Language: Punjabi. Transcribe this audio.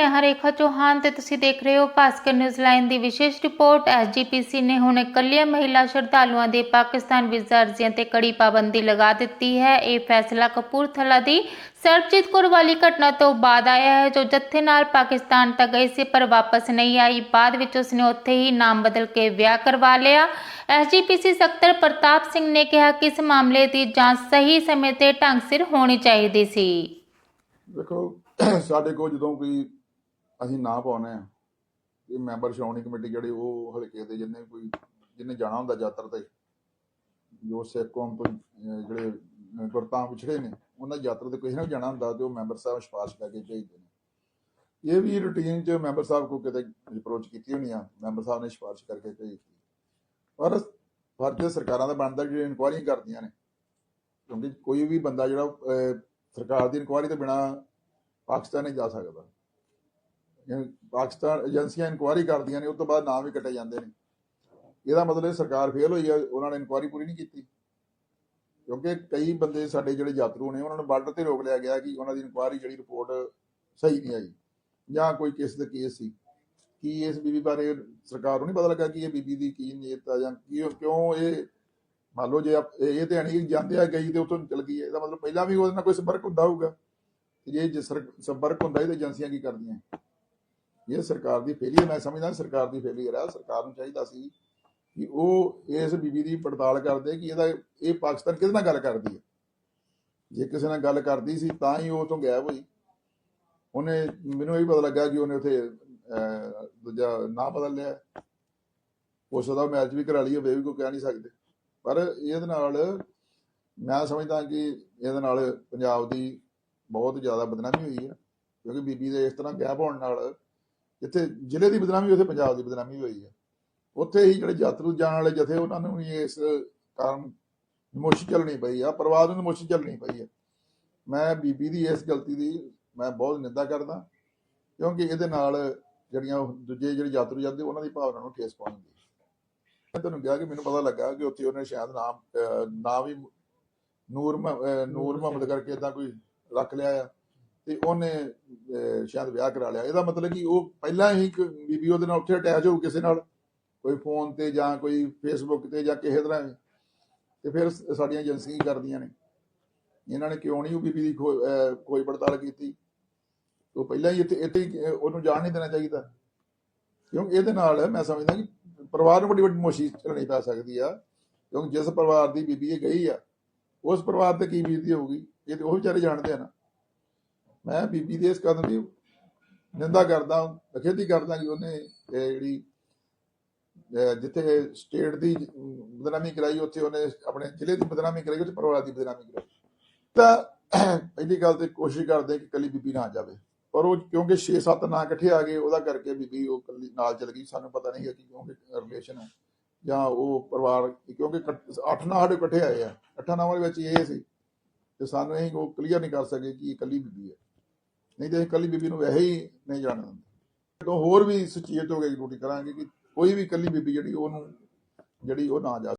ਮੈਂ ਹਰੇਖਾ ਚੌਹਾਨ ਤੇ ਤੁਸੀਂ ਦੇਖ ਰਹੇ ਹੋ ਭਾਸਕਰ ਨਿਊਜ਼ ਲਾਈਨ ਦੀ ਵਿਸ਼ੇਸ਼ ਰਿਪੋਰਟ। ਐਸਜੀਪੀਸੀ ਨੇ ਹੁਣ ਇਕੱਲੀਆਂ ਮਹਿਲਾ ਸ਼ਰਧਾਲੂਆਂ ਦੇ ਪਾਕਿਸਤਾਨ ਵੀਜ਼ਾ ਅਰਜ਼ੀਆਂ ਤੇ ਕੜੀ ਪਾਬੰਦੀ ਲਗਾ ਦਿੱਤੀ ਹੈ। ਇਹ ਫੈਸਲਾ ਕਪੂਰਥਲਾ ਦੀ ਸਰਬਜੀਤ ਕੌਰ ਵਾਲੀ ਘਟਨਾ ਤੋਂ ਬਾਅਦ ਆਇਆ ਹੈ, ਜੋ ਜੱਥੇ ਨਾਲ ਪਾਕਿਸਤਾਨ ਤੱਕ ਗਈ ਸੀ, ਪਰ ਵਾਪਸ ਨਹੀਂ ਆਈ। ਬਾਅਦ ਵਿੱਚ ਉਸਨੇ ਉੱਥੇ ਹੀ ਨਾਮ ਬਦਲ ਕੇ ਵਿਆਹ ਕਰਵਾ ਲਿਆ। ਐਸਜੀਪੀਸੀ ਸਕੱਤਰ ਪ੍ਰਤਾਪ ਸਿੰਘ ਨੇ ਕਿਹਾ ਕਿ ਇਸ ਮਾਮਲੇ ਦੀ ਜਾਂਚ ਸਹੀ ਸਮੇਂ ਤੇ ਢੰਗ ਸਿਰ ਹੋਣੀ ਚਾਹੀਦੀ ਸੀ। ਦੇਖੋ, ਸਾਡੇ ਕੋਲ ਜਦੋਂ ਕੋਈ ਅਸੀਂ ਨਾ ਪਾਉਨੇ ਆ। ਇਹ ਮੈਂਬਰ ਸ਼੍ਰੋਮਣੀ ਕਮੇਟੀ ਜਿਹੜੇ ਉਹ ਹਲਕੇ ਦੇ ਜਿੰਨੇ ਕੋਈ ਜਿਹਨੇ ਜਾਣਾ ਹੁੰਦਾ ਯਾਤਰਾ ਤੇ, ਜੋ ਸਿੱਖ ਕੌਮ ਤੋਂ ਜਿਹੜੇ ਗੁਰਤਾਂ ਵਿਛੜੇ ਨੇ, ਉਹਨਾਂ ਯਾਤਰਾ ਤੇ ਕਿਸੇ ਨੇ ਜਾਣਾ ਹੁੰਦਾ ਤੇ ਉਹ ਮੈਂਬਰ ਸਾਹਿਬ ਸਿਫਾਰਿਸ਼ ਕਰਕੇ ਭੇਜਦੇ ਨੇ। ਇਹ ਵੀ ਰੂਟੀਨ 'ਚ ਮੈਂਬਰ ਸਾਹਿਬ ਕੋ ਕਿਤੇ ਅਪਰੋਚ ਕੀਤੀ ਹੋਣੀ ਆ, ਮੈਂਬਰ ਸਾਹਿਬ ਨੇ ਸਿਫਾਰਿਸ਼ ਕਰਕੇ ਭੇਜਤੀ ਪਰ ਫਰਜ਼ ਸਰਕਾਰਾਂ ਦਾ ਬਣਦਾ ਜਿਹੜੇ ਇਨਕੁਆਇਰੀ ਕਰਦੀਆਂ ਨੇ। ਕਿਉਂਕਿ ਕੋਈ ਵੀ ਬੰਦਾ ਜਿਹੜਾ ਸਰਕਾਰ ਦੀ ਇਨਕੁਆਇਰੀ ਤੋਂ ਬਿਨਾ ਪਾਕਿਸਤਾਨ ਨਹੀਂ ਜਾ ਸਕਦਾ। ਪਾਕਿਸਤਾਨ ਏਜੰਸੀਆਂ ਇਨਕੁਆਇਰੀ ਕਰਦੀਆਂ ਨੇ ਉਸ ਤੋਂ ਬਾਅਦ ਨਾਮ ਵੀ ਕੱਟੇ ਜਾਂਦੇ ਨੇ। ਇਹਦਾ ਮਤਲਬ ਇਹ ਸਰਕਾਰ ਫੇਲ ਹੋਈ ਹੈ ਉਹਨਾਂ ਨੇ ਇਨਕੁਆਇਰੀ ਪੂਰੀ ਨਹੀਂ ਕੀਤੀ। ਕਿਉਂਕਿ ਕਈ ਬੰਦੇ ਸਾਡੇ ਜਿਹੜੇ ਯਾਤਰੂ ਨੇ, ਉਹਨਾਂ ਨੂੰ ਬਾਰਡਰ ਤੇ ਰੋਕ ਲਿਆ ਗਿਆ ਕਿ ਉਹਨਾਂ ਦੀ ਇਨਕੁਆਇਰੀ ਜਿਹੜੀ ਰਿਪੋਰਟ ਸਹੀ ਨਹੀਂ ਆਈ, ਜਾਂ ਕੋਈ ਕਿਸ ਦਾ ਕੇਸ ਸੀ। ਕੀ ਇਸ ਬੀਬੀ ਬਾਰੇ ਸਰਕਾਰ ਨੂੰ ਨਹੀਂ ਪਤਾ ਲੱਗਾ ਕਿ ਇਹ ਬੀਬੀ ਦੀ ਕੀ ਨੀਅਤ ਆ, ਜਾਂ ਕੀ ਕਿਉਂ ਇਹ, ਮੰਨ ਲਓ ਜੇ ਇਹ ਇਹ ਤੇ ਨਹੀਂ ਜਾਂਦੇ ਆ ਗਈ ਤੇ ਉਤੋਂ ਚਲ ਗਈ ਹੈ, ਇਹਦਾ ਮਤਲਬ ਪਹਿਲਾਂ ਵੀ ਉਹਦੇ ਨਾਲ ਕੋਈ ਸੰਪਰਕ ਹੁੰਦਾ ਹੋਊਗਾ। ਜੇ ਜੇ ਸਰ- ਸੰਪਰਕ ਹੁੰਦਾ ਇਹ ਤੇ ਏਜੰਸੀਆਂ ਕੀ ਕਰਦੀਆਂ? ਇਹ ਸਰਕਾਰ ਦੀ ਫੇਲੀਅਰ, ਮੈਂ ਸਮਝਦਾ ਸਰਕਾਰ ਦੀ ਫੇਲੀਅਰ ਆ, ਸਰਕਾਰ ਨੂੰ ਚਾਹੀਦਾ ਸੀ ਕਿ ਉਹ ਇਸ ਬੀਬੀ ਦੀ ਪੜਤਾਲ ਕਰਦੇ ਕਿ ਇਹਦਾ, ਇਹ ਪਾਕਿਸਤਾਨ ਕਿਹਦੇ ਨਾਲ ਗੱਲ ਕਰਦੀ ਹੈ? ਜੇ ਕਿਸੇ ਨਾਲ ਗੱਲ ਕਰਦੀ ਸੀ ਤਾਂ ਹੀ ਉਹ ਤੋਂ ਗਾਇਬ ਹੋਈ। ਉਹਨੇ, ਮੈਨੂੰ ਇਹ ਪਤਾ ਲੱਗਾ ਕਿ ਉਹਨੇ ਉਥੇ ਦੂਜਾ ਨਾ ਬਦਲ ਲਿਆ। ਉਸ ਦਾ ਮੈਚ ਵੀ ਕਰਾ ਲਈ ਹੋਵੇ ਵੀ ਕੋਈ ਕਹਿ ਨਹੀਂ ਸਕਦੇ। ਪਰ ਇਹਦੇ ਨਾਲ ਮੈਂ ਸਮਝਦਾ ਕਿ ਇਹਦੇ ਨਾਲ ਪੰਜਾਬ ਦੀ ਬਹੁਤ ਜ਼ਿਆਦਾ ਬਦਨਾਮੀ ਹੋਈ ਹੈ, ਕਿਉਂਕਿ ਬੀਬੀ ਦੇ ਇਸ ਤਰ੍ਹਾਂ ਗੈਪ ਹੋਣ ਨਾਲ ਜਿੱਥੇ ਜ਼ਿਲ੍ਹੇ ਦੀ ਬਦਨਾਮੀ, ਉੱਥੇ ਪੰਜਾਬ ਦੀ ਬਦਨਾਮੀ ਹੋਈ ਹੈ। ਉੱਥੇ ਹੀ ਜਿਹੜੇ ਯਾਤਰੂ ਜਾਣ ਵਾਲੇ ਜਥੇ, ਉਹਨਾਂ ਨੂੰ ਵੀ ਇਸ ਕਾਰਨ ਨਮੋਸ਼ੀ ਚੱਲਣੀ ਪਈ ਆ, ਪਰਿਵਾਰ ਨੂੰ ਨਮੋਸ਼ੀ ਚੱਲਣੀ ਪਈ ਹੈ ਮੈਂ ਬੀਬੀ ਦੀ ਇਸ ਗਲਤੀ ਦੀ ਮੈਂ ਬਹੁਤ ਨਿੰਦਾ ਕਰਦਾ, ਕਿਉਂਕਿ ਇਹਦੇ ਨਾਲ ਜਿਹੜੀਆਂ ਦੂਜੇ ਜਿਹੜੇ ਯਾਤਰੂ ਜਾਂਦੇ, ਉਹਨਾਂ ਦੀ ਭਾਵਨਾ ਨੂੰ ਠੇਸ ਪਹੁੰਚਦੀ ਹੈ ਮੈਂ ਤੁਹਾਨੂੰ ਕਿਹਾ ਕਿ ਮੈਨੂੰ ਪਤਾ ਲੱਗਾ ਕਿ ਉੱਥੇ ਉਹਨੇ ਸ਼ਾਇਦ ਨਾਮ ਨਾਮ ਵੀ ਨੂਰ ਨੂਰ ਮੁਹੰਮਦ ਕਰਕੇ ਇਦਾਂ ਕੋਈ ਰੱਖ ਲਿਆ ਆ। ਤੇ ਉਹਨੇ ਸ਼ਾਇਦ ਵਿਆਹ ਕਰਾ ਲਿਆ। ਇਹਦਾ ਮਤਲਬ ਕਿ ਉਹ ਪਹਿਲਾਂ ਹੀ ਬੀਬੀ ਉਹਦੇ ਨਾਲ ਉੱਥੇ ਅਟੈਚ ਹੋਊ ਕਿਸੇ ਨਾਲ, ਕੋਈ ਫੋਨ ਤੇ ਜਾਂ ਕੋਈ ਫੇਸਬੁੱਕ ਤੇ ਜਾਂ ਕਿਸੇ ਤਰ੍ਹਾਂ ਤੇ ਫਿਰ ਸਾਡੀਆਂ ਏਜੰਸੀਆਂ ਕਰਦੀਆਂ ਨੇ। ਇਹਨਾਂ ਨੇ ਕਿਉਂ ਨਹੀਂ ਉਹ ਬੀਬੀ ਦੀ ਖੋ- ਖੋਜ ਪੜਤਾਲ ਕੀਤੀ? ਉਹ ਪਹਿਲਾਂ ਹੀ ਇੱਥੇ ਇੱਥੇ ਉਹਨੂੰ ਜਾਣ ਨਹੀਂ ਦੇਣਾ ਚਾਹੀਦਾ। ਕਿਉਂਕਿ ਇਹਦੇ ਨਾਲ ਮੈਂ ਸਮਝਦਾ ਕਿ ਪਰਿਵਾਰ ਨੂੰ ਬੜੀ ਵੱਡੀ ਮੁਸ਼ੀ ਝੱਲਣੀ ਪੈ ਸਕਦੀ ਆ। ਕਿਉਂਕਿ ਜਿਸ ਪਰਿਵਾਰ ਦੀ ਬੀਬੀ ਇਹ ਗਈ ਆ, ਉਸ ਪਰਿਵਾਰ ਤੇ ਕੀ ਬੀਤਦੀ ਹੋਊਗੀ? ਇਹ ਤੇ ਉਹ ਵਿਚਾਰੇ ਜਾਣਦੇ ਆ ਨਾ। ਮੈਂ ਬੀਬੀ ਦੇ ਇਸ ਕਦਮ ਦੀ ਨਿੰਦਾ ਕਰਦਾ ਬਖੇਦੀ ਕਰਦਾ ਕਿ ਉਹਨੇ ਜਿਹੜੀ ਜਿੱਥੇ ਸਟੇਟ ਦੀ ਬਦਨਾਮੀ ਕਰਾਈ, ਉੱਥੇ ਉਹਨੇ ਆਪਣੇ ਜ਼ਿਲ੍ਹੇ ਦੀ ਬਦਨਾਮੀ ਕਰਾਈ, ਉੱਥੇ ਪਰਿਵਾਰ ਦੀ ਬਦਨਾਮੀ ਕਰਾਈ। ਤਾਂ ਪਹਿਲੀ ਗੱਲ ਤੇ ਕੋਸ਼ਿਸ਼ ਕਰਦੇ ਕਿ ਕੱਲੀ ਬੀਬੀ ਨਾ ਜਾਵੇ। ਪਰ ਉਹ ਕਿਉਂਕਿ 6-7 ਨਾਂ ਇਕੱਠੇ ਆ ਗਏ, ਉਹਦਾ ਕਰਕੇ ਬੀਬੀ ਉਹ ਕੱਲੀ ਨਾਲ ਚਲ ਗਈ। ਸਾਨੂੰ ਪਤਾ ਨਹੀਂ ਹੈ ਕਿ ਕਿਉਂਕਿ ਰਿਲੇਸ਼ਨ ਹੈ ਜਾਂ ਉਹ ਪਰਿਵਾਰ, ਕਿਉਂਕਿ 8 ਨਾਂ ਸਾਡੇ ਇਕੱਠੇ ਆਏ ਆ। ਅੱਠਾਂ ਨਾਵਾਂ ਦੇ ਵਿੱਚ ਇਹ ਸੀ ਤੇ ਸਾਨੂੰ ਇਹ ਉਹ ਕਲੀਅਰ ਨਹੀਂ ਕਰ ਸਕੇ ਕਿ ਇਹ ਕੱਲੀ ਬੀਬੀ ਹੈ। ਨਹੀਂ ਤੇ ਅਸੀਂ ਕੱਲੀ ਬੀਬੀ ਨੂੰ ਵੈਸੇ ਹੀ ਨਹੀਂ ਜਾਣ ਦਿੰਦੇ ਤੋਂ ਹੋਰ ਵੀ ਸੁਚੇਤ ਹੋ ਕੇ ਡਿਊਟੀ ਕਰਾਂਗੇ ਕਿ ਕੋਈ ਵੀ ਕੱਲੀ ਬੀਬੀ ਜਿਹੜੀ ਉਹਨੂੰ, ਜਿਹੜੀ ਉਹ ਨਾ ਜਾ